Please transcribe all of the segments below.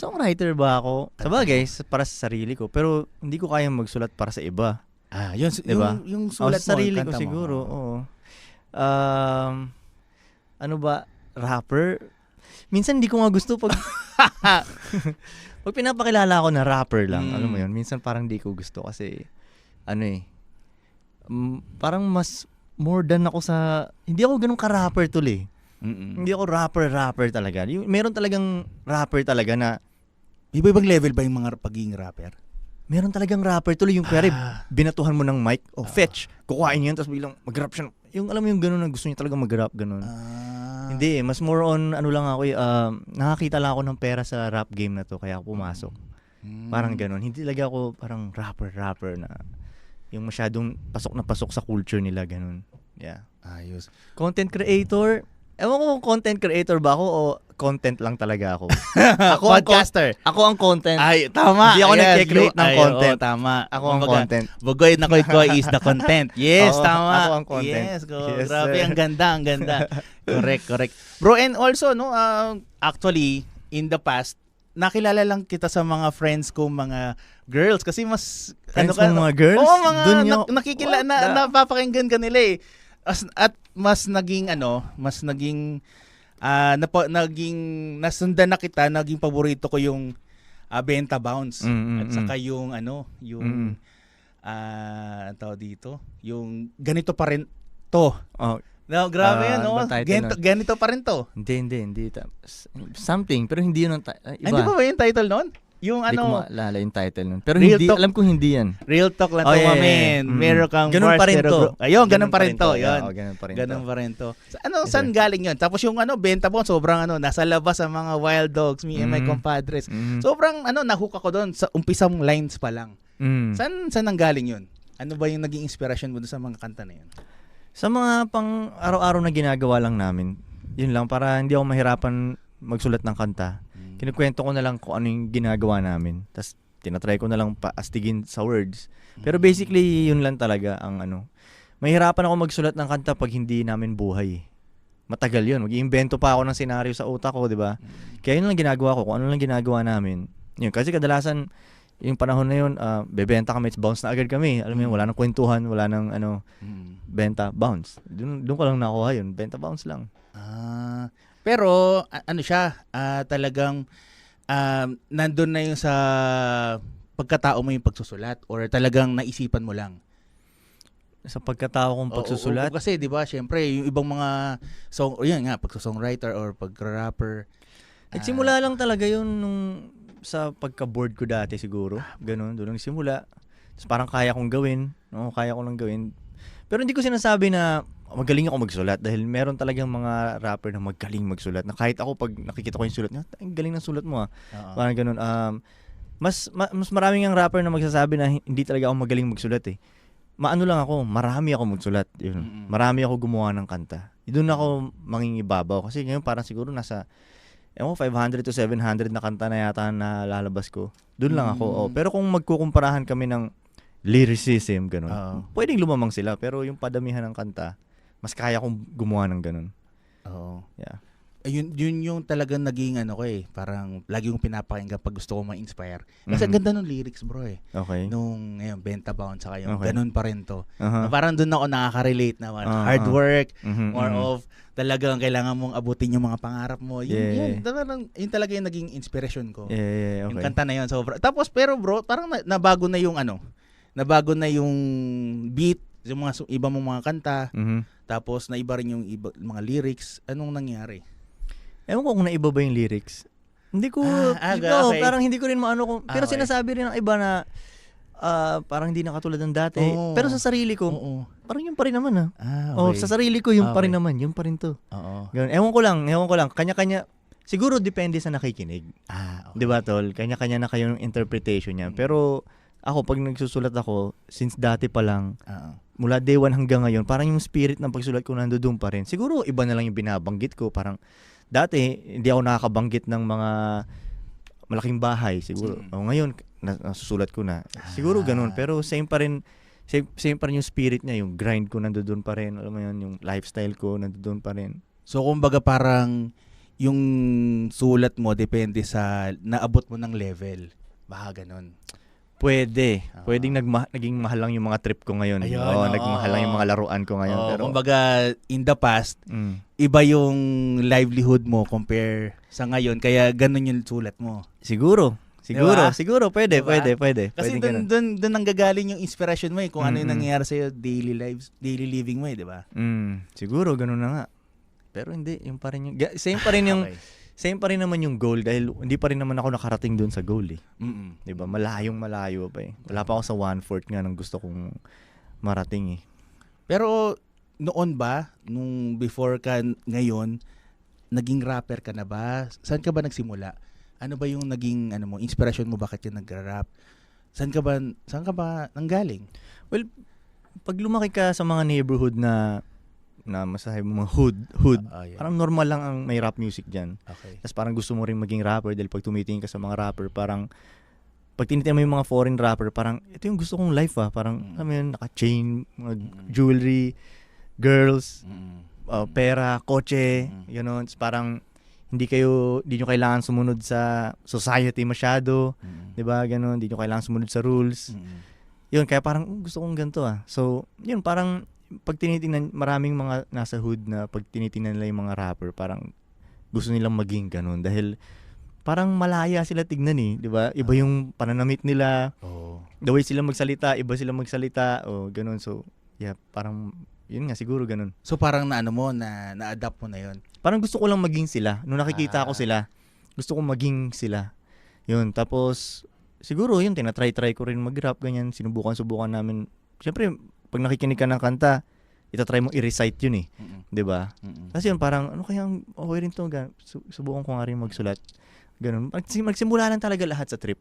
Songwriter ba ako? Sabagay, sa- para sa sarili ko. Pero hindi ko kayang magsulat para sa iba. Ah, yun, Diba? yung, yung O, sulat sa sarili mo, ko kanta mo. siguro, oo. Um, ano ba, rapper? Minsan hindi ko nga gusto pag... pag pinapakilala ako na rapper lang, Mm. alam mo yun, minsan parang hindi ko gusto kasi, ano eh, mm, parang mas more than ako sa... Hindi ako ganun ka-rapper eh. Mm-mm. Hindi ako rapper-rapper talaga. Yung, meron talagang rapper talaga na, Iba-ibang level ba yung mga pagiging rapper? meron talagang rapper tuloy yung pwede Ah. binatuhan mo ng mic, o Ah. fetch, kukuhain niya tapos biglang mag-rap siya. Yung alam mo yung ganun na gusto niya talaga mag-rap, ganun. Ah. Hindi eh, mas more on, ano lang ako eh, um, nakakita lang ako ng pera sa rap game na to, kaya ako pumasok. Mm. Parang ganun. Hindi talaga ako parang rapper-rapper na yung masyadong pasok na pasok sa culture nila, ganun. Yeah. Ayos. Content creator, ewan ko kung content creator ba ako o content lang talaga ako. Ako ang Podcaster. ako ang content. Ay, tama. Hindi ako Yes, nagke-create you- ng ay, content. oo, tama. ako ang Kumbaga, content. Bugoy na koy koy is the content. Yes, Oo, tama. ako ang content. Yes, go. Yes, Grabe, sir. ang ganda, ang ganda. correct, correct. Bro, and also, no, uh, actually, in the past, nakilala lang kita sa mga friends ko, mga girls. Kasi mas, Friends ka, mong mga girls? Oo, mga Dun yung- nak- nakikila, What na, napapakinggan ka nila eh. As, at mas naging, ano, mas naging, ah napo, naging, nasundan na kita, naging paborito ko yung ah, Benta Bounce. Mm, mm, At mm. saka yung, ano, yung, Mm. ah, tao dito, yung ganito pa rin to. Oh, No, grabe Ah, yan, no? Ganito, ganito pa rin to. hindi, hindi, hindi. Ta- Something, pero hindi yun ang ah, iba. Hindi pa ba yung title nun? Yung Hindi ko ano, maalala yung title nun. Pero Real hindi, Talk- alam ko hindi yan. Real Talk lang Oh, to, yeah, yeah, mamen. yeah. Mm. Meron kang Ganun pa rin to. Ayun, ganun, pa rin to. Yeah, Yun. oh, ganun pa rin Ganun to. pa rin to. Sa- Ano, Yes, saan sir. galing yun? Tapos yung ano, benta po, sobrang ano, nasa labas sa mga wild dogs, me and my Mm. compadres. Mm. Sobrang ano, nahook ako doon sa umpisang lines pa lang. Mm. Saan, saan ang galing yun? Ano ba yung naging inspiration mo sa mga kanta na yun? Sa mga pang araw-araw na ginagawa lang namin, yun lang, para hindi ako mahirapan magsulat ng kanta. Kinukwento ko na lang kung ano yung ginagawa namin. Tapos tinatry ko na lang paastigin sa words. Pero Mm. basically, yun lang talaga ang ano. Mahirapan ako magsulat ng kanta pag hindi namin buhay. Matagal yun. Mag-iimbento pa ako ng senaryo sa utak ko, di ba? Mm. Kaya yun lang ginagawa ko. Kung ano lang ginagawa namin. Yun. Kasi kadalasan, yung panahon na yun, ah, bebenta kami, it's bounce na agad kami. Alam mo yun, wala nang kwentuhan, wala nang ano, Mm. benta, bounce. Doon, doon ko lang nakuha yun. Benta, bounce lang. Ah, pero ano siya, ah, talagang um, nandun na yung sa pagkatao mo yung pagsusulat or talagang naisipan mo lang. Sa pagkatao kong Oo, pagsusulat, oo, kasi 'di ba, syempre yung ibang mga song, o yun nga, pagso-songwriter or pag-rapper. ah, nagsimula lang talaga yun nung sa pagka-board ko dati siguro. Ganun, doon nagsimula. Tapos parang kaya kong gawin. No? Kaya ko lang gawin. Pero hindi ko sinasabi na magaling ako magsulat dahil meron talagang mga rapper na magaling magsulat na kahit ako pag nakikita ko yung sulat niya, ang galing ng sulat mo ah. oo. Parang ganun. Um, mas, ma- mas maraming ang rapper na magsasabi na hindi talaga ako magaling magsulat eh. Maano lang ako, marami ako magsulat. Yun. Mm-mm. Marami ako gumawa ng kanta. Doon ako mangingibabaw. Kasi ngayon parang siguro nasa, ko, 500 to 700 na kanta na yata na lalabas ko. Doon lang ako. Mm. Oh. Pero kung magkukumparahan kami ng lyricism, ganun. Oo. Pwedeng lumamang sila. Pero yung padamihan ng kanta, mas kaya kong gumawa ng ganun. Oo. Yeah. Ayun, yun yung talagang naging ano ko eh, parang lagi kong pinapakinggan pag gusto ko ma-inspire. Kasi ang Mhm. ganda ng lyrics, bro eh. Okay. Nung ngayon, Benta Bound, saka yung Okay. ganun pa rin to. Na parang doon ako nakaka-relate na Ah, hard work, Mhm, more mhm. of talagang kailangan mong abutin yung mga pangarap mo. Yun, Yeah. yun, talagang, yun talaga yung naging inspiration ko. Yeah, yeah, yeah, Yung okay. kanta na yun. Sobra. Tapos pero bro, parang na, nabago na yung ano, nabago na yung beat, yung mga su- iba mong mga kanta, Mhm. Tapos naiba rin yung iba, mga lyrics. Anong nangyari? Ewan ko kung naiba ba yung lyrics. Hindi ko, Ah, ah, hindi ko, okay. parang hindi ko rin maano kung, Ah, pero okay. sinasabi rin ng iba na ah, parang hindi na katulad ng dati. Oo. Pero sa sarili ko, Oo. parang yun pa rin naman ah. Ah, Oh, okay. sa sarili ko yun pa rin Okay. naman, yun pa rin to. Oo. Ganun. Ewan ko lang, ewan ko lang. Kanya-kanya, siguro depende sa nakikinig. Ah, okay. 'Di ba tol? Kanya-kanya na kayong interpretation niya. Pero ako, pag nagsusulat ako, since dati pa lang, Oo. mula day one hanggang ngayon, parang yung spirit ng pagsulat ko nandoon pa rin. Siguro iba na lang yung binabanggit ko. Parang dati, hindi ako nakakabanggit ng mga malaking bahay siguro. Mm. O ngayon, na, nasusulat ko na. Siguro ganun. Ah. Pero same pa rin, same, same pa rin yung spirit niya. Yung grind ko nandoon pa rin. Alam mo yun, yung lifestyle ko nandoon pa rin. So kumbaga parang yung sulat mo depende sa naabot mo ng level. Baka ganun. Pwede. Ah. Pwedeng nagma- naging mahal lang yung mga trip ko ngayon. Ayun, Oo, oo, nagmahal lang yung mga laruan ko ngayon. Oo, pero, kumbaga, in the past, mm, iba yung livelihood mo compare sa ngayon. Kaya ganun yung sulat mo. siguro. Siguro, Diba? siguro. Pwede, Diba? pwede, pwede. Kasi pwede dun, ganun. dun, dun ang gagaling yung inspiration mo eh. Kung ano yung nangyayari sa'yo daily lives, daily living mo eh, di ba? Mm, siguro, ganun na nga. Pero hindi, yung pa rin yung, same pa rin yung, Okay. Same pa rin naman yung goal dahil hindi pa rin naman ako nakarating doon sa goal eh. Mm-mm. 'Di ba? Malayong malayo pa eh. Wala pa ako sa one-fourth nga ng gusto kong marating eh. Pero noon ba, nung before ka ngayon, naging rapper ka na ba? Saan ka ba nagsimula? Ano ba yung naging ano mo, inspiration mo bakit ka nagra-rap? Saan ka ba saan ka ba nanggaling? Pag lumaki ka sa mga neighborhood na na masahe mo mga hood, hood, Ah, ah, yeah. parang normal lang ang may rap music diyan. okay. Tapos parang gusto mo rin maging rapper dahil pag tumitingin ka sa mga rapper, parang pag tinitingnan mo yung mga foreign rapper, parang ito yung gusto kong life ah. Parang, Mm. alam mo yun, naka-chain, mga Mm. jewelry, girls, Mm. uh, pera, kotse, Mm. gano'n. Tapos parang hindi kayo, hindi nyo kailangan sumunod sa society masyado, Mm. 'di ba? Gano'n, hindi nyo kailangan sumunod sa rules. Mm. Yun, kaya parang "Oh, gusto kong ganito ah. So, yun, parang pag tinitingnan, maraming mga nasa hood na pag tinitingnan nila yung mga rapper, parang gusto nilang maging ganun. Dahil parang malaya sila tignan eh, di ba? Iba yung pananamit nila, Oh. the way sila magsalita, iba sila magsalita, o ganun. So, yeah, parang, yun nga, siguro ganun. So parang na ano mo na na-adapt mo na 'yon. Parang gusto ko lang maging sila. Nung nakikita ko Ah. sila, gusto ko maging sila. Yun, tapos, siguro yun, tinatry-try ko rin mag-rap, ganyan, sinubukan-subukan namin. Siyempre, pag nakikinig ka ng kanta, itatry mo i-recite yun eh, Mm. 'di ba? Kasi yun, parang, ano kayang, okay rin to, gan- su- subukan ko nga rin magsulat. Ganun. Magsim- Magsimula lang talaga lahat sa trip.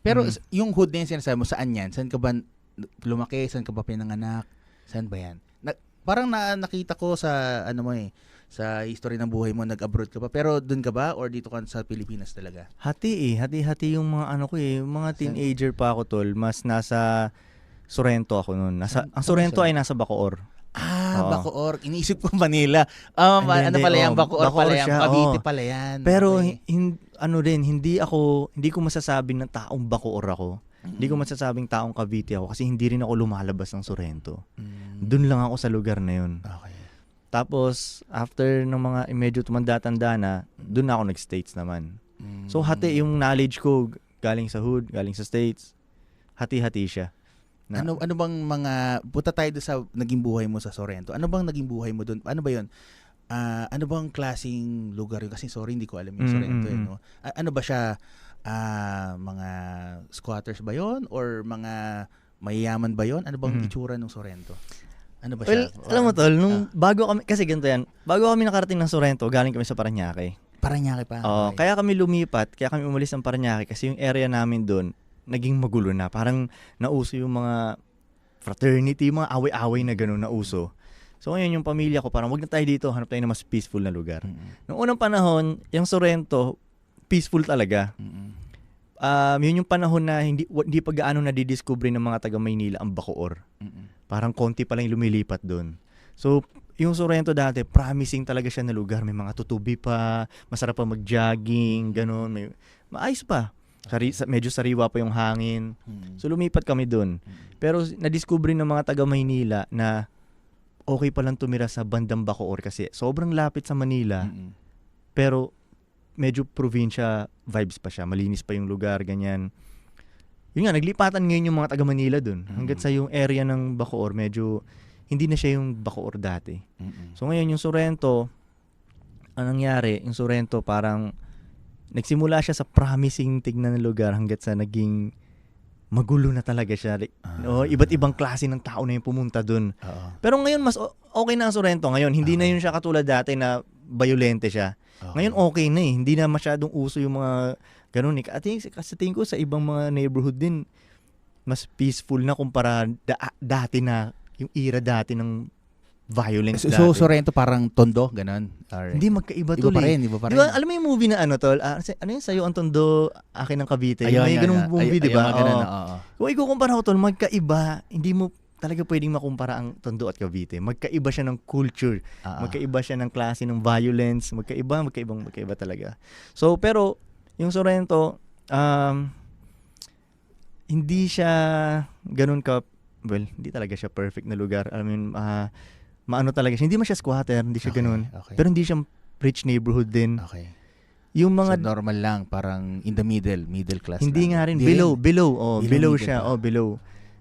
Pero Mm. s- yung hood na yung sinasabi mo, saan yan? Saan ka ba n- lumaki? Saan ka ba pinanganak? Saan ba yan? Na, parang na, nakita ko sa ano mo eh, sa history ng buhay mo, nag-abroad ka pa. Pero dun ka ba? Or dito ka sa Pilipinas talaga? Hati eh, hati-hati yung mga ano ko eh, yung mga teenager pa ako tol, mas nasa Sorrento ako noon. Nasa, ang Sorrento ay nasa Bacoor. Ah, Oo. Bacoor. Iniisip ko Manila. Um, Hindi, ano hindi. pala yan? Oh, Bacoor, Bacoor pala yan. siya, Cavite oo. pala yan. Pero Okay. hin- ano rin, hindi ako, hindi ko masasabi na taong Bacoor ako. Hindi ko Mm. masasabing taong Cavite ako kasi hindi rin ako lumalabas ng Sorrento. Mm. Doon lang ako sa lugar na yun. Okay. Tapos, after ng mga medyo tumanda-tanda na, doon na ako nag-States naman. Mm. So, hati yung knowledge ko galing sa hood, galing sa States. Hati-hati siya. Na- Ano ano bang mga punta tayo doon sa naging buhay mo sa Sorrento. Ano bang naging buhay mo doon? Ano ba 'yon? Ah, ano bang klasing lugar yun? Kasi sorry, hindi ko alam yung Mm, Sorrento mm, eh, mm. no? A- ano ba siya? Ah, mga squatters ba 'yon or mga mayayaman ba 'yon? Ano bang Mm. itsura ng Sorrento? Ano ba Well, siya? alam mo tol, nung Ah. bago kami, kasi ganito yan, bago kami nakarating ng Sorrento, galing kami sa Paranaque. Paranaque pa. Oo, Okay. kaya kami lumipat, kaya kami umalis ng Paranaque kasi yung area namin doon, naging magulo na. Parang nauso yung mga fraternity, yung mga away-away na gano'n na uso. So ngayon yung pamilya ko, parang wag na tayo dito, hanap tayo ng mas peaceful na lugar. Mm-mm. Noong unang panahon, yung Sorrento, peaceful talaga. Mm-mm. Um, yun yung panahon na hindi, hindi pa gaano nadidiscover ng mga taga Maynila ang Bacoor. Mm-mm. Parang konti pa lang lumilipat doon. So, yung Sorrento dati, promising talaga siya na lugar. May mga tutubi pa, masarap pa mag-jogging, ganun. May, maayos pa. Sari, sa- medyo sariwa pa yung hangin. Mm-mm. So, lumipat kami doon. Mm-mm. Pero na-discover ng mga taga Maynila na okay pa lang tumira sa bandang Bacoor kasi sobrang lapit sa Manila. Pero medyo probinsya vibes pa siya. Malinis pa yung lugar, ganyan. Yun nga, naglipatan ngayon yung mga taga Manila dun. Hanggat sa yung area ng Bacoor, medyo hindi na siya yung Bacoor dati. So ngayon yung Sorrento, anong nangyari? Yung Sorrento parang nagsimula siya sa promising tignan na lugar hanggat sa naging magulo na talaga siya. Like, Ah. no, iba't ibang klase ng tao na yung pumunta dun. Oo. Pero ngayon mas okay na ang Sorrento ngayon. Hindi na Okay. yun siya katulad dati na violente siya. Okay. Ngayon okay na eh. Hindi na masyadong uso yung mga ganun eh. At kasi tingin ko sa ibang mga neighborhood din, mas peaceful na kumpara da- dati na, yung era dati ng violence So, dati. so Sorrento parang tondo, ganun. Alright. Hindi magkaiba Iba tol pa eh. rin, iba pa rin. ba, alam mo yung movie na ano tol? Sa- ano yun sa'yo ang tondo, akin ang Cavite. Ayun, may yan, ganung yan. movie, di ba? ayun, ganun, Oo. oo. Kung ikukumpara ko tol, magkaiba. Hindi mo talaga pwedeng makumpara ang Tondo at Cavite. Magkaiba siya ng culture, ah. magkaiba siya ng klase ng violence, magkaiba, magkaibang, magkaiba talaga. So, pero, yung Sorrento, um, hindi siya ganun ka, well, hindi talaga siya perfect na lugar. I mean, ah, maano talaga siya. Hindi man siya squatter, hindi siya Okay, ganun. okay. Pero hindi siya rich neighborhood din. okay. Yung so, mga normal lang, parang in the middle, middle class Hindi lang. nga rin. Below, below. Oh, Below below, siya. pa. Oh, below.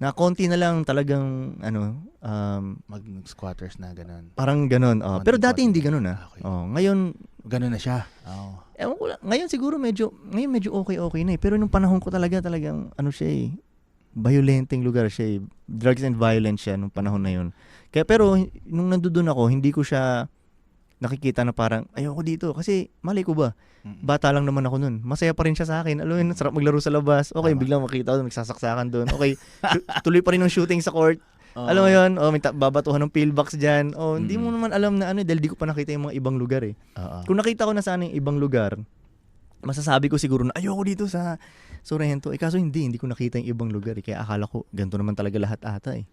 Na konti na lang talagang, ano, um, Mag-squatters na ganun. parang ganun. Oh. Pero dati hindi ganun ah. Okay. Oh, ngayon, Ganun na siya. Oh. lang. Ngayon siguro medyo, ngayon medyo okay-okay na eh. Pero nung panahon ko talaga, talagang, ano siya eh, violenting lugar siya eh. Drugs and violence siya nung panahon na yun. Kaya pero, nung nandoon ako, hindi ko siya nakikita na parang, ayoko dito. Kasi, mali ko ba? Bata lang naman ako nun. Masaya pa rin siya sa akin. Alam mo yun, sarap maglaro sa labas. Okay, Tama. biglang makita ko, nagsasaksakan doon. Okay, tu- tuloy pa rin ng shooting sa court. Oh. Alam mo yun, oh, may ta- babatuhan ng pillbox dyan. Oh, hindi mo Mm. naman alam na ano, dahil di ko pa nakita yung mga ibang lugar eh. Oo. Kung nakita ko na sana yung ibang lugar, masasabi ko siguro na ayoko dito sa Sorrento. Eh kaso hindi, hindi ko nakita yung ibang lugar eh. Kaya akala ko, ganito naman talaga lahat ata eh.